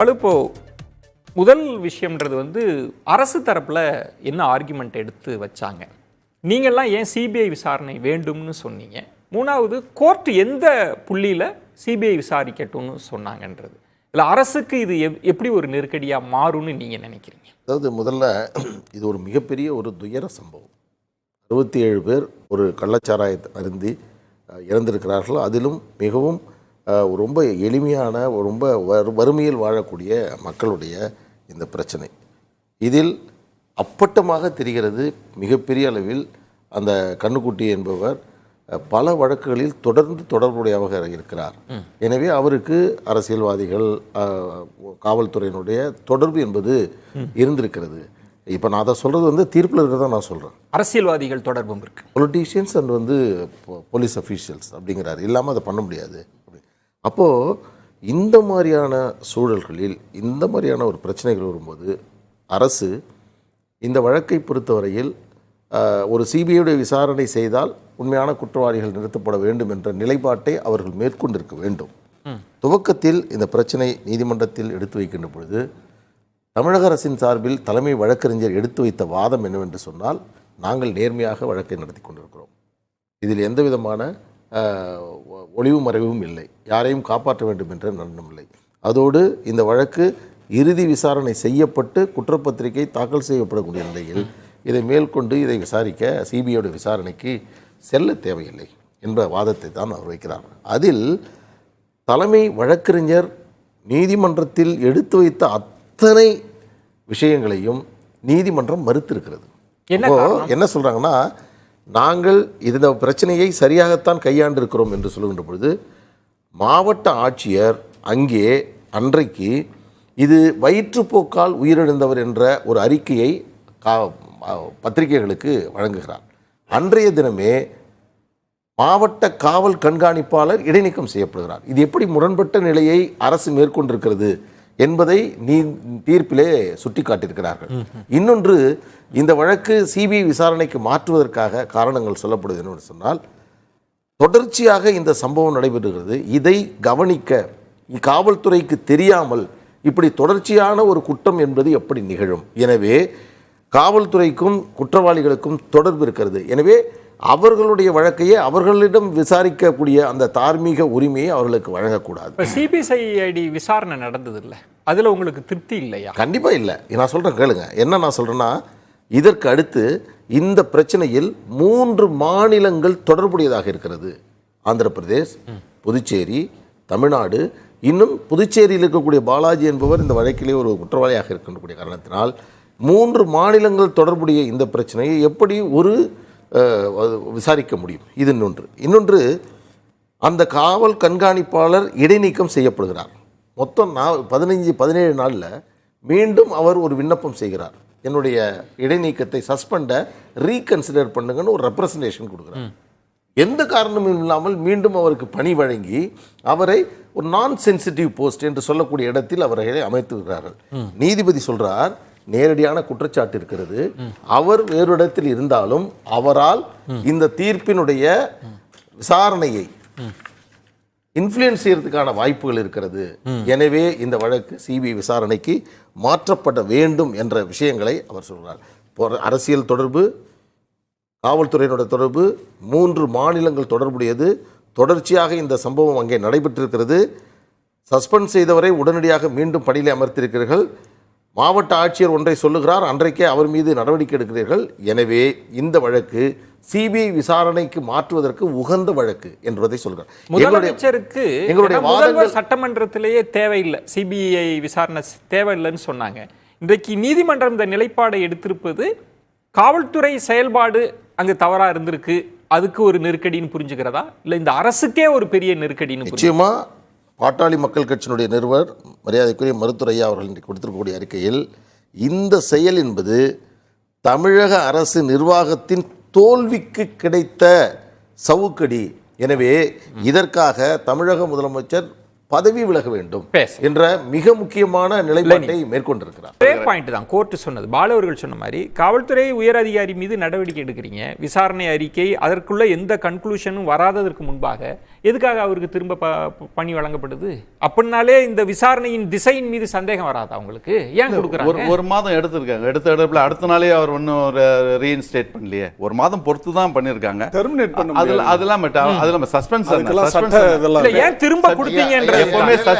அது இப்போ முதல் விஷயம்ன்றது வந்து அரசு தரப்பில் என்ன ஆர்குமெண்ட் எடுத்து வச்சாங்க? நீங்கள்லாம் ஏன் சிபிஐ விசாரணை வேண்டும்னு சொன்னீங்க? மூணாவது கோர்ட் எந்த புள்ளியில் சிபிஐ விசாரிக்கட்டும்னு சொன்னாங்கன்றது? இல்லை அரசுக்கு இது எப்- எப்படி ஒரு நெருக்கடியாக மாறும்னு நீங்கள் நினைக்கிறீங்க? அதாவது முதல்ல இது ஒரு மிகப்பெரிய ஒரு துயர சம்பவம். அறுபத்தி ஏழு பேர் ஒரு கள்ளச்சாராயத்தை அருந்தி இறந்திருக்கிறார்கள் அதிலும் மிகவும் ரொம்ப எளிமையான ரொம்ப வறு- வறுமையில் வாழக்கூடிய மக்களுடைய இந்த பிரச்சனை. இதில் அப்பட்டமாக தெரிகிறது மிகப்பெரிய அளவில் அந்த கண்ணுக்குட்டி என்பவர் பல வழக்குகளில் தொடர்ந்து தொடர்புடையவர் இருக்கிறார். எனவே அவருக்கு அரசியல்வாதிகள் காவல்துறையினுடைய தொடர்பு என்பது இருந்திருக்கிறது. இப்போ நான் அதை சொல்கிறது வந்து தீர்ப்பில் இருக்கிறதா நான் சொல்கிறேன் அரசியல்வாதிகள் தொடர்பும் இருக்கு. பொலிட்டீஷியன்ஸ் அண்ட் வந்து போலீஸ் அஃபீஷியல்ஸ் அப்படிங்கிறாரு. இல்லாமல் அதை பண்ண முடியாது. அப்போது இந்த மாதிரியான சூழல்களில் இந்த மாதிரியான ஒரு பிரச்சனைகள் வரும்போது அரசு இந்த வழக்கை பொறுத்தவரையில் ஒரு சிபிஐடைய விசாரணை செய்தால் உண்மையான குற்றவாளிகள் நிறுத்தப்பட வேண்டும் என்ற நிலைப்பாட்டை அவர்கள் மேற்கொண்டிருக்க வேண்டும். துவக்கத்தில் இந்த பிரச்சனை நீதிமன்றத்தில் எடுத்து வைக்கின்ற பொழுது தமிழக அரசின் சார்பில் தலைமை வழக்கறிஞர் எடுத்து வைத்த வாதம் என்னவென்று சொன்னால் நாங்கள் நேர்மையாக வழக்கை நடத்தி கொண்டிருக்கிறோம். இதில் எந்த விதமான ஒளிவு மறைவும் இல்லை. யாரையும் காப்பாற்ற வேண்டும் என்ற இல்லை. அதோடு இந்த வழக்கு இறுதி விசாரணை செய்யப்பட்டு குற்றப்பத்திரிகை தாக்கல் செய்யப்படக்கூடிய நிலையில் இதை மேற்கொண்டு இதை விசாரிக்க சிபிஐயோட விசாரணைக்கு செல்ல தேவையில்லை என்ற வாதத்தை தான் அவர் வைக்கிறார். அதில் தலைமை வழக்கறிஞர் நீதிமன்றத்தில் எடுத்து வைத்த அத்தனை விஷயங்களையும் நீதிமன்றம் மறுத்திருக்கிறது. என்ன சொல்றாங்கன்னா நாங்கள் இந்த பிரச்சனையை சரியாகத்தான் கையாண்டு இருக்கிறோம் என்று சொல்லுகின்ற பொழுது மாவட்ட ஆட்சியர் அங்கே அன்றைக்கு இது வயிற்றுப்போக்கால் உயிரிழந்தவர் என்ற ஒரு அறிக்கையை கா பத்திரிகைகளுக்கு வழங்குகிறார். அன்றைய தினமே மாவட்ட காவல் கண்காணிப்பாளர் இடைநீக்கம் செய்யப்படுகிறார். இது எப்படி முரண்பட்ட நிலையை அரசு மேற்கொண்டிருக்கிறது? என்பதை நீ தீர்ப்பிலே சுட்டிக்காட்டியிருக்கிறார்கள். இன்னொன்று இந்த வழக்கு சிபிஐ விசாரணைக்கு மாற்றுவதற்காக காரணங்கள் சொல்லப்படுது என்று சொன்னால் தொடர்ச்சியாக இந்த சம்பவம் நடைபெறுகிறது. இதை கவனிக்க காவல்துறைக்கு தெரியாமல் இப்படி தொடர்ச்சியான ஒரு குற்றம் என்பது எப்படி நிகழும்? எனவே காவல்துறைக்கும் குற்றவாளிகளுக்கும் தொடர்பு இருக்கிறது. எனவே அவர்களுடைய வழக்கையே அவர்களிடம் விசாரிக்கக்கூடிய அந்த தார்மீக உரிமையை அவர்களுக்கு வழங்கக்கூடாது. இப்போ சிபிசிஐடி விசாரணை நடந்தது இல்லை அதில் உங்களுக்கு திருப்தி இல்லையா? கண்டிப்பாக இல்லை. நான் சொல்கிறேன் கேளுங்க. என்ன நான் சொல்கிறேன்னா இதற்கு அடுத்து இந்த பிரச்சனையில் மூன்று மாநிலங்கள் தொடர்புடையதாக இருக்கிறது. ஆந்திர பிரதேஷ் புதுச்சேரி தமிழ்நாடு. இன்னும் புதுச்சேரியில் இருக்கக்கூடிய பாலாஜி என்பவர் இந்த வழக்கிலே ஒரு குற்றவாளியாக இருக்கக்கூடிய காரணத்தினால் மூன்று மாநிலங்கள் தொடர்புடைய இந்த பிரச்சனையை எப்படி ஒரு விசாரிக்க முடியும். இது இன்னொன்று. இன்னொன்று அந்த காவல் கண்காணிப்பாளர் இடைநீக்கம் செய்யப்படுகிறார். மொத்தம் நான் பதினைஞ்சு பதினேழு நாளில் மீண்டும் அவர் ஒரு விண்ணப்பம் செய்கிறார். என்னுடைய இடைநீக்கத்தை சஸ்பெண்டை ரீகன்சிடர் பண்ணுங்கன்னு ஒரு ரெப்ரசன்டேஷன் கொடுக்குறார். எந்த காரணமும் இல்லாமல் மீண்டும் அவருக்கு பணி வழங்கி அவரை ஒரு நான் சென்சிட்டிவ் போஸ்ட் என்று சொல்லக்கூடிய இடத்தில் அவர்களை அமைத்து விடுகிறார்கள். நீதிபதி சொல்றார் நேரடியான குற்றச்சாட்டு இருக்கிறது. அவர் வேறு இடத்தில் இருந்தாலும் அவரால் இந்த தீர்ப்பினுடைய விசாரணையை இன்ஃப்ளூயன்ஸ் செய்யறதுக்கான வாய்ப்புகள் இருக்கிறது. எனவே இந்த வழக்கு சிபிஐ விசாரணைக்கு மாற்றப்பட வேண்டும் என்ற விஷயங்களை அவர் சொல்கிறார் அரசியல் தொடர்பு காவல்துறையினுடைய தொடர்பு மூன்று மாநிலங்கள் தொடர்புடையது. தொடர்ச்சியாக இந்த சம்பவம் அங்கே நடைபெற்றிருக்கிறது. சஸ்பெண்ட் செய்தவரை உடனடியாக மீண்டும் பணியில் அமர்த்திருக்கிறீர்கள். மாவட்ட ஆட்சியர் ஒன்றை சொல்லுகிறார் அன்றைக்கே அவர் மீது நடவடிக்கை எடுக்கிறீர்கள். எனவே இந்த வழக்கு சிபிஐ விசாரணைக்கு மாற்றுவதற்கு உகந்த வழக்கு என்பதை சொல்கிறார். முதலமைச்சருக்கு எங்களுடைய வாதங்கள் சட்டமன்றத்திலேயே தேவையில்லை. சிபிஐ விசாரணை தேவையில்லைன்னு சொன்னாங்க. இன்றைக்கு நீதிமன்றம் இந்த நிலைப்பாடை எடுத்திருப்பது காவல்துறை செயல்பாடு அங்கு தவறா இருந்திருக்கு. அதுக்கு ஒரு நெருக்கடின்னு புரிஞ்சுக்கிறதா? இல்லை இந்த அரசுக்கே ஒரு பெரிய நெருக்கடின்னு புரிஞ்சு நிச்சயமா பாட்டாளி மக்கள் கட்சியினுடைய நிறுவனர் மரியாதைக்குரிய மருத்துவர் ஐயா அவர்கள் இன்றைக்கு கொடுத்திருக்கக்கூடிய அறிக்கையில் இந்த செயல் என்பது தமிழக அரசு நிர்வாகத்தின் தோல்விக்கு கிடைத்த சவுக்கடி. எனவே இதற்காக தமிழக முதலமைச்சர் பதவி விலக வேண்டும். என்ற மிக முக்கியமான நிலைப்பாட்டை மேற்கொண்டிருக்கிறார். ஒரே பாயிண்ட் தான் கோர்ட் சொன்னது. பாலு அவர்கள் சொன்ன மாதிரி காவல்துறை உயர் அதிகாரி மீது நடவடிக்கை எடுக்கிறீங்க. விசாரணை அறிக்கை அதற்குள்ள எந்த கன்க்ளூஷனும் வராததற்கு முன்பாக எதுக்காக அவருக்கு திரும்ப ப- ப- பணி வழங்கப்படுது? அப்படின்னாலே இந்த விசாரணையின் திசையின் மீது சந்தேகம் வராதா உங்களுக்கு? ஏன் ஒரு கொடுக்குறாங்க? ஒரு மாதம் எடுத்திருக்காங்க. எடுத்த இடத்துல அடுத்த நாளே அவர் ஒன்றும் ரீஇன்ஸ்டேட் பண்ணலையே. ஒரு மாதம் பொறுத்து தான் பண்ணியிருக்காங்க. Terminate பண்ண அதுல. அதெல்லாம் பட் அதெல்லாம் சஸ்பென்ஸ் ஏன் திரும்ப கொடுத்தீங்கன்றது எப்பவுமே எப்பவுமே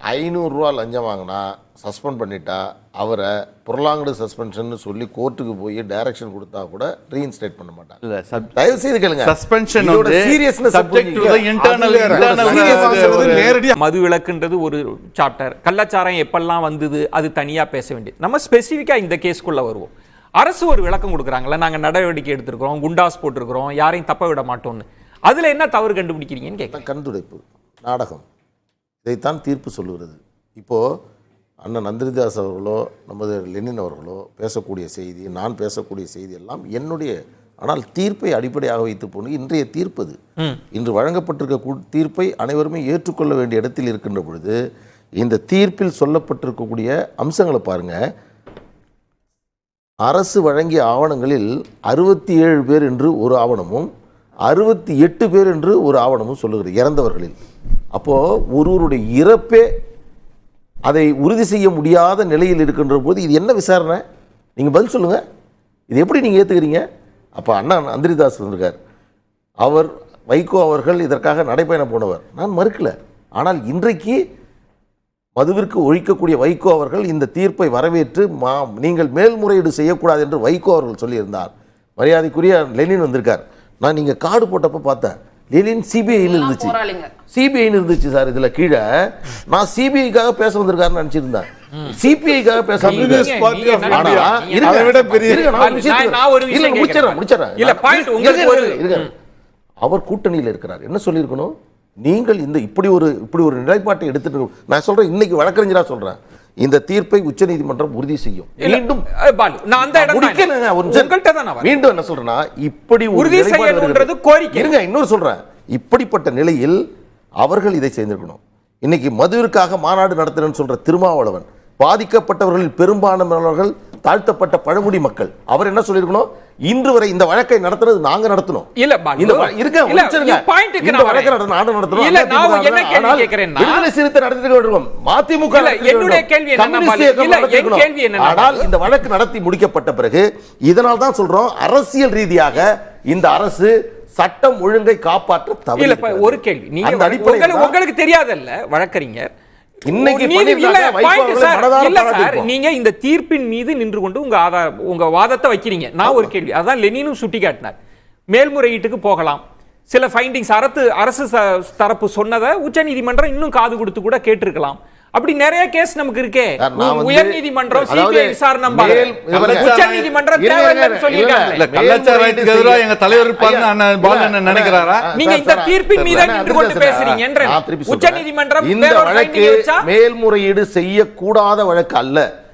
ஐநூறு ரூபா லஞ்சம் வாங்கினா சஸ்பெண்ட் பண்ணிட்டா அவரை புரலாங்கடு சஸ்பென்ஷன் சொல்லி கோர்ட்டுக்கு போய் டைரக்ஷன் கொடுத்தா கூட ரீஇன்ஸ்டேட் பண்ண மாட்டாங்க. இல்ல தயவு செய்து கேளுங்க. சஸ்பென்ஷன் சப்ஜெக்ட் புரிஞ்சுக்க. இன்டர்னல் அது வேற. இன்டர்னல் serious ஆகுறது நேரடியா மது விலக்குன்றது ஒரு சாப்டர் கள்ளச்சாரம் எப்பெல்லாம் வந்தது அது தனியா பேச வேண்டியது நம்ம ஸ்பெசிஃபிக்கா இந்த கேஸ்க்குள்ள வருவோம். அரசு ஒரு விளக்கம் கொடுக்குறாங்கல்ல நாங்க நடவடிக்கை எடுத்திருக்கிறோம் குண்டாஸ் போட்டிருக்கிறோம் யாரையும் தப்ப விட மாட்டோம்னு. அதுல என்ன தவறு கண்டுபிடிக்கிறீங்கன்னு கேட்க கண்துடைப்பு நாடகம். இதைத்தான் தீர்ப்பு சொல்லுகிறது. இப்போ அண்ணன் நந்திரிதாஸ் அவர்களோ நமது லெனின் அவர்களோ பேசக்கூடிய செய்தி நான் பேசக்கூடிய செய்தி எல்லாம் என்னுடைய ஆனால் தீர்ப்பை அடிப்படையாக வைத்து போன இன்றைய தீர்ப்பது இன்று வழங்கப்பட்டிருக்க தீர்ப்பை அனைவருமே ஏற்றுக்கொள்ள வேண்டிய இடத்தில் இருக்கின்ற பொழுது இந்த தீர்ப்பில் சொல்லப்பட்டிருக்கக்கூடிய அம்சங்களை பாருங்க. அரசு வழங்கிய ஆவணங்களில் அறுபத்தி ஏழு பேர் என்று ஒரு ஆவணமும் அறுபத்தி எட்டு பேர் என்று ஒரு ஆவணமும் சொல்லுகிறது இறந்தவர்களில். அப்போது ஒருவருடைய இறப்பே அதை உறுதி செய்ய முடியாத நிலையில் இருக்கின்ற போது இது என்ன விசாரணை? நீங்கள் பதில் சொல்லுங்கள் இது எப்படி நீங்கள் ஏற்றுக்கிறீங்க அப்போ அண்ணா அந்திரிதாஸ் வந்திருக்கார். அவர் வைகோ அவர்கள் இதற்காக நடைபயணம் போனவர். நான் மறுக்கல. ஆனால் இன்றைக்கு மதுவிற்கு ஒழிக்கக்கூடிய வைகோ அவர்கள் இந்த தீர்ப்பை வரவேற்று மா நீங்கள் மேல்முறையீடு செய்யக்கூடாது என்று வைகோ அவர்கள் சொல்லியிருந்தார். மரியாதைக்குரிய லெனின் வந்திருக்கார். நான் நீங்கள் கார்டு போட்டப்போ பார்த்தேன். லெனின் சிபிஐன்னு இருந்துச்சு. சிபிஐன்னு இருந்துச்சு சார் இதுல கீழே. நான் சிபிஐக்காக பேச வந்திருக்காருன்னு நினைச்சிருந்தேன். சிபிஐக்காக பேச. அவர் கூட்டணியில் இருக்கிறார். என்ன சொல்லியிருக்கணும்? நீங்கள் இந்த இப்படி ஒரு இப்படி ஒரு நிலைப்பாட்டை எடுத்துட்டு நான் சொல்றேன் இன்னைக்கு வழக்கறிஞரா சொல்றேன். இந்த தீர்ப்பை உச்சநீதிமன்றம் உறுதி செய்யும் மீண்டும் நான் அந்த இடம். உங்கள்கிட்ட தான். மீண்டும் என்ன சொல்றேன்னா இப்படி உறுதி வருகிறது. கோரிக்கை. இருங்க இன்னொரு சொல்றேன் இப்படிப்பட்ட நிலையில் அவர்கள் இதை செய்திருக்கணும் இன்னைக்கு மதுவிற்காக மாநாடு நடத்தினு சொல்ற திருமாவளவன் பாதிக்கப்பட்டவர்களில் பெரும்பான்மையானவர்கள் தாழ்த்தப்பட்ட பழங்குடி மக்கள் அவர் என்ன சொல்லியிருக்கணும் இன்று வரை இந்த வழக்கை நடத்துனது நாங்க நடத்தணும் இல்ல. இந்த இருங்க. இந்த point க்கு இந்த நான் வழக்கை வரேன். நடத்த- நாடு நடத்தணும் இல்ல, நான் என்ன. கேள்வி ஆனால் கேட்கிறேன்னா- விடுதலை சிறுத்தை நடத்திட்டு இருக்கோம் மதிமுக என்னுடைய. கேள்வி என்னன்னா, கம்யூனிஸ்ட் பாலு, இயக்கம் இல்ல, நடத்திட்டு என் இருக்கோம். கேள்வி என்னன்னா, ஆனால். இந்த வழக்கு நடத்தி முடிக்கப்பட்ட பிறகு இதனால் தான் சொல்றோம் அரசியல் ரீதியாக இந்த அரசு சட்டம் ஒழுங்கை காப்பாற்ற தவறி ஒரு கேள்வி நீங்க உங்களுக்கு தெரியாதல்ல வழக்கறிஞர் இன்னைக்கு. நீங்க இந்த தீர்ப்பின் மீது நின்று கொண்டு உங்க ஆதார உங்க வாதத்தை வைக்கிறீங்க. நான் ஒரு கேள்வி. அதான் லெனினும் சுட்டி காட்டினார் மேல்முறையீட்டுக்கு போகலாம். சில ஃபைண்டிங்ஸ் அரசு அரசு தரப்பு சொன்னதை உச்சநீதிமன்றம் இன்னும் காது கொடுத்து கூட கேட்டிருக்கலாம். அப்படி நிறைய கேஸ் நமக்கு இருக்கே. உயர் நீதிமன்றம் சிபிஐ விசாரணை. உச்ச நீதிமன்றம் தேவையில்லைன்னு மேல்முறையீடு கள்ளச்சாராயத்துக்கு செய்ய- எதிராக எங்க தலைவர் இருப்பாருன்னு நினைக்கிறாரா? நீங்க இந்த தீர்ப்பின் மீது நான் நின்று கொண்டு நான் திருப்பி சொல்றேன். உச்சநீதிமன்றம் இந்த வழக்கு மேல்முறையீடு செய்யக்கூடாத வழக்கு அல்ல.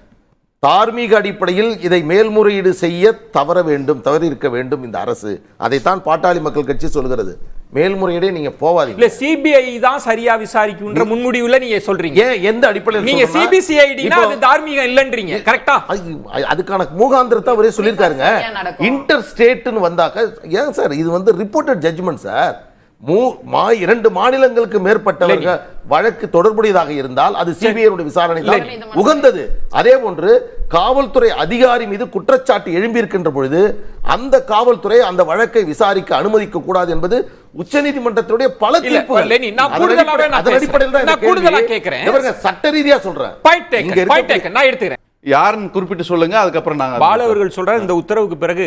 தார்மீக அடிப்படையில் இதை மேல்முறையீடு செய்ய தவற வேண்டும் தவறி இருக்க வேண்டும் இந்த அரசு. அதைத்தான் பாட்டாளி மக்கள் கட்சி சொல்கிறது. மேல்முறையீடே நீங்க போவாதீங்க. இல்ல சிபிஐ தான் சரியா விசாரிக்கும்ன்ற முன்முடிவுல நீங்க சொல்றீங்க. ஏன் எந்த அடிப்படையில் நீங்க சிபிசிஐடினா அது தார்மீகம் இல்லன்றீங்க கரெக்டா அது- அதுக்கான மூகாந்திரத்தை அவரே சொல்லியிருக்காருங்க. இன்டர் ஸ்டேட்னு வந்தாக்க ஏன் சார் இது வந்து ரிப்போர்ட்டட் ஜட்ஜ்மெண்ட் சார். மூ மா இரண்டு மாநிலங்களுக்கு மேற்பட்டவர்கள் வழக்கு தொடர்புடையதாக இருந்தால் அது சிபிஐ விசாரணை தான். உகந்தது. அதே போன்று காவல்துறை அதிகாரி மீது குற்றச்சாட்டு எழும்பியிருக்கின்ற பொழுது அந்த காவல்துறை அந்த வழக்கை விசாரிக்க அனுமதிக்க கூடாது என்பது உச்சநீதிமன்றத்துடைய பல தீர்ப்புகள். சட்ட ரீதியா சொல்றேன். நான் எடுத்துக்கிறேன். யாருன்னு குறிப்பிட்டு சொல்லுங்க அதுக்கப்புறம் நாங்க பாலு அவர்கள் சொல்றாரு இந்த உத்தரவுக்கு பிறகு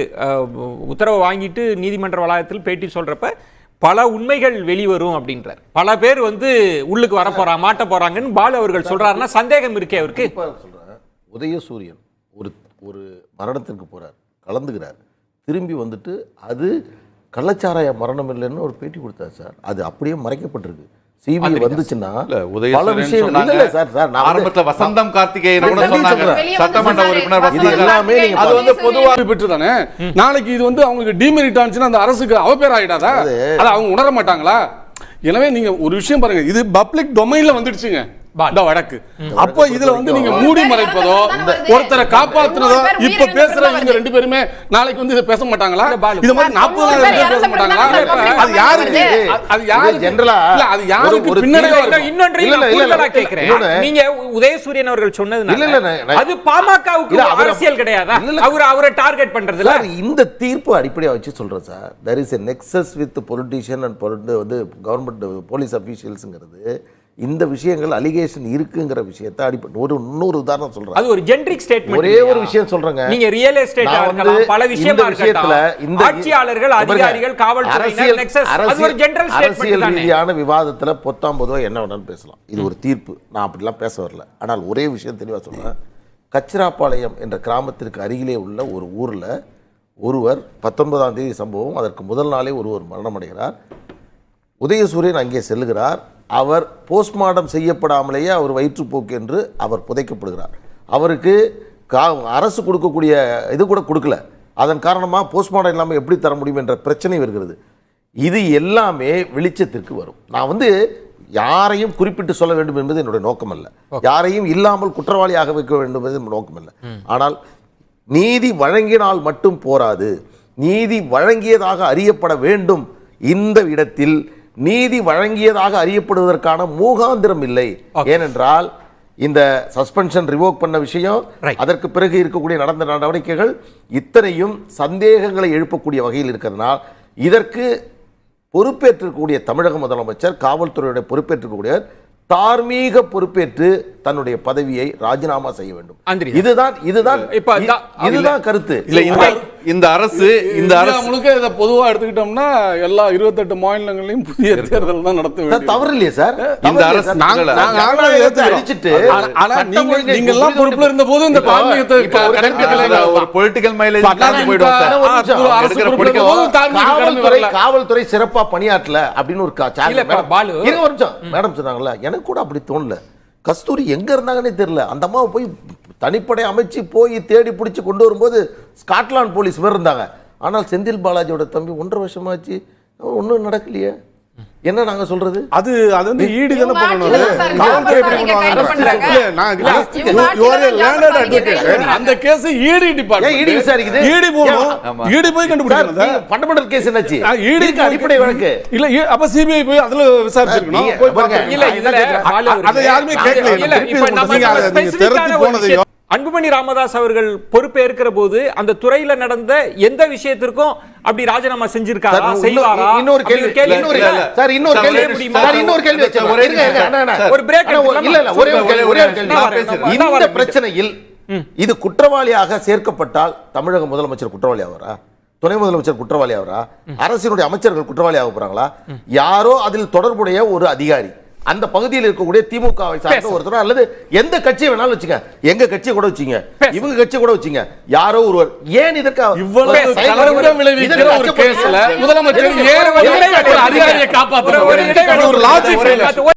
உத்தரவை வாங்கிட்டு நீதிமன்ற வளாகத்தில் பேட்டி சொல்றப்ப பல உண்மைகள் வெளிவரும் அப்படின்றார். பல பேர் வந்து உள்ளுக்கு வர போறாங்க மாட்ட போறாங்கன்னு பாலு அவர்கள் சொல்றாருன்னா சந்தேகம் இருக்கே அவருக்கு. சொல்றேன். உதயசூரியன் ஒரு ஒரு மரணத்திற்கு போறார் கலந்துக்கிறார். திரும்பி வந்துட்டு அது கள்ளச்சாராய மரணம் இல்லைன்னு ஒரு பேட்டி கொடுத்தார் சார். அது அப்படியே மறைக்கப்பட்டிருக்கு. சிபிஐ வந்துச்சுன்னா பல விஷயங்கள். சொன்னாங்க. இல்ல, இல்ல சார் சார் ஆரம்பத்துல வசந்தம் கார்த்திகேயன் சட்டமன்ற. உறுப்பினர் இது வசந்தம் எல்லாமே அது வந்து. பொதுவாக பெற்று தானே நாளைக்கு இது வந்து அவங்களுக்கு டிமெரிட் ஆச்சுன்னா அந்த அரசுக்கு அவப்பேர் ஆயிடாதா? அதை அவங்க உணர மாட்டாங்களா? எனவே நீங்க ஒரு விஷயம் பாருங்க. இது பப்ளிக் டொமைன்ல வந்துடுச்சுங்க. வழக்கு அப்போ இதுல வந்து நீங்க மூடி மறைப்பதோ. ஒருத்தரை காப்பாத்துனதோ இப்ப பேசுற இவங்க. ரெண்டு பேருமே நாளைக்கு வந்து இதை பேச மாட்டாங்களா இல்ல. இது மாதிரி நாற்பது பேச மாட்டாங்களா அது யாருக்கு அது- யாருக்கு ஜென்ரலா இல்ல அது யாருக்கு பின்னடைவா இல்ல, இல்ல, இல்ல, இல்ல. கேட்கிறேன் இன்னொன்னு. நீங்க உதயசூரியன் அவர்கள் சொன்னதுனால இல்ல, இல்ல, அது பாமகவுக்கு இல்ல, அரசியல் கிடையாதா இல்ல, இல்ல. அவர் அவரை டார்கெட் பண்றதுல சார் இந்த தீர்ப்பு அடிப்படையா வச்சு சொல்றேன் sir there is a nexus with politician and வந்து கவர்மெண்ட் போலீஸ் அஃபீஷியல்ஸுங்கிறது இந்த விஷயங்கள் அலிகேஷன் இருக்குங்கிற விஷயத்தை அடிப்படை ஒரு இன்னொரு உதாரணம் சொல்றேன். அது ஒரு ஜென்ரிக் ஸ்டேட்மெண்ட் ஒரே ஒரு விஷயம் சொல்றேங்க. நீங்க ரியல் வந்து இருக்கலாம் பல விஷயமா விஷயத்துல இந்த ஆட்சியாளர்கள் அதிகாரிகள் காவல்துறையினர் அரசியல் அது ஒரு ஜெனரல் அரசியல் ரீதியான விவாதத்துல பொத்தாம் பொதுவா என்ன வேணாலும் பேசலாம். இது ஒரு தீர்ப்பு. நான் அப்படிலாம் பேச வரல. ஆனால் ஒரே விஷயம் தெளிவா சொல்றேன். கச்சிராப்பாளையம் என்ற கிராமத்திற்கு அருகிலே உள்ள ஒரு ஊர்ல ஒருவர் பத்தொன்பதாம் தேதி சம்பவம் அதற்கு முதல் நாளே ஒருவர் மரணமடைகிறார். உதயசூரியன் அங்கே செல்லுகிறார். அவர் போஸ்ட்மார்ட்டம் செய்யப்படாமலேயே அவர் வயிற்றுப்போக்கு என்று அவர் புதைக்கப்படுகிறார். அவருக்கு கா அரசு கொடுக்கக்கூடிய இது கூட கொடுக்கல. அதன் காரணமாக போஸ்ட்மார்ட்டம் இல்லாமல் எப்படி தர முடியும் என்ற பிரச்சனை வருகிறது. இது எல்லாமே வெளிச்சத்திற்கு வரும். நான் வந்து யாரையும் குறிப்பிட்டு சொல்ல வேண்டும் என்பது என்னுடைய நோக்கம் அல்ல யாரையும் இல்லாமல் குற்றவாளியாக வைக்க வேண்டும் என்பது நோக்கம் அல்ல ஆனால் நீதி வழங்கினால் மட்டும் போராது. நீதி வழங்கியதாக அறியப்பட வேண்டும். இந்த இடத்தில் நீதி வழங்கியதாக அறியப்படுவதற்கான மூகாந்திரம் இல்லை ஏனென்றால் இந்த சஸ்பென்ஷன் ரிவோக் பண்ண விஷயம். அதற்கு பிறகு இருக்கக்கூடிய நடந்த நடவடிக்கைகள் இத்தனையும் சந்தேகங்களை எழுப்பக்கூடிய வகையில் இருக்கிறதுனால் இதற்கு பொறுப்பேற்றிருக்கக்கூடிய தமிழக முதலமைச்சர் காவல்துறையுடைய பொறுப்பேற்றிருக்கக்கூடிய தார்மீக பொறுப்பேற்று தன்னுடைய பதவியை ராஜினாமா செய்ய வேண்டும். இதுதான் இதுதான் இதுதான் கருத்து இல்ல இந்த இந்த அரசு இந்த அரசு முழுக்க இதை பொதுவா எடுத்துக்கிட்டோம்னா எல்லா இருபத்தெட்டு மாநிலங்களையும் புதிய தேர்தல் தான் நடத்த தவறு இல்லையே சார். இந்த அரசு. அழிச்சிட்டு ஆனா- நீங்க- எல்லாம் பொறுப்புல இருந்தபோது இந்த இப்போ- தார்மீகத்தை இப்போ ஒரு பொலிட்டிக்கல் மைலேஜ் போயிடும் காவல்துறை சிறப்பா பணியாற்றல அப்படின்னு ஒரு. இருங்க ஒரு நிமிஷம். மேடம் சொன்னாங்கல்ல எனக்கு கூட அப்படி தோணல. கஸ்தூரி எங்க இருந்தாங்கன்னே தெரியல. அந்த அம்மாவை போய் தனிப்படை அமைச்சு போய் தேடி பிடிச்சு கொண்டு வரும்போது ஸ்காட்லாந்து போலீஸ் வேறு இருந்தாங்க ஆனால் செந்தில் பாலாஜியோட தம்பி ஒன்றரை வருஷமாச்சு ஒன்றும் நடக்கலையே என்ன நாங்க சொல்றது அது அது வந்து ஈடு தானே பண்ணணும். இல்ல, இல்ல. அந்த கேஸ் ஈடி டிபார்ட்மெண்ட் ஈடி விசாரிக்குது? ஈடி போகணும் ஆமா. ஈடி போய் கண்டுபிடிக்கணும். ஃபண்டமெண்டல் கேஸ் என்னாச்சு ஈடி இருக்கு அடிப்படை வழக்கு இல்ல அப்ப சிபிஐ போய் அதுல விசாரிச்சிருக்கணும் நீங்க- போய் பாருங்க, பார்க்கணும். இல்ல அவர்களே, அதை யாருமே கேட்கல. இல்ல, நீங்க நீங்க அன்புமணி ராமதாஸ் அவர்கள் பொறுப்பேற்கிற போது அந்த துறையில நடந்த எந்த விஷயத்திற்கும் அப்படி ராஜினாமா செஞ்சிருக்காரா? சார், செய்வாரா? இன்னொரு- கேள்வி கேள்வி. சார் இன்னொரு கேள்வி சார். இன்னொரு கேள்வி. ஒரே எடுத்துக்கலாமா? இல்ல இல்ல ஒரே ஒரு கேள்வி. இந்த. பிரச்சனையில் இது குற்றவாளியாக சேர்க்கப்பட்டால் தமிழக முதலமைச்சர் குற்றவாளி ஆவரா? துணை முதலமைச்சர் குற்றவாளி ஆவரா? அரசினுடைய அமைச்சர்கள் குற்றவாளி ஆக போறாங்களா? யாரோ அதில் தொடர்புடைய ஒரு அதிகாரி. அந்த பகுதியில் இருக்கக்கூடிய திமுகவை சார்ந்த. ஒருத்தர் அல்லது எந்த கட்சியை வேணாலும் வச்சுங்க. எங்க கட்சியை கூட வச்சுங்க. இவங்க கட்சியை கூட வச்சுங்க. யாரோ ஒருவர். ஏன் இதற்கு இவ்வளவு முதலமைச்சர்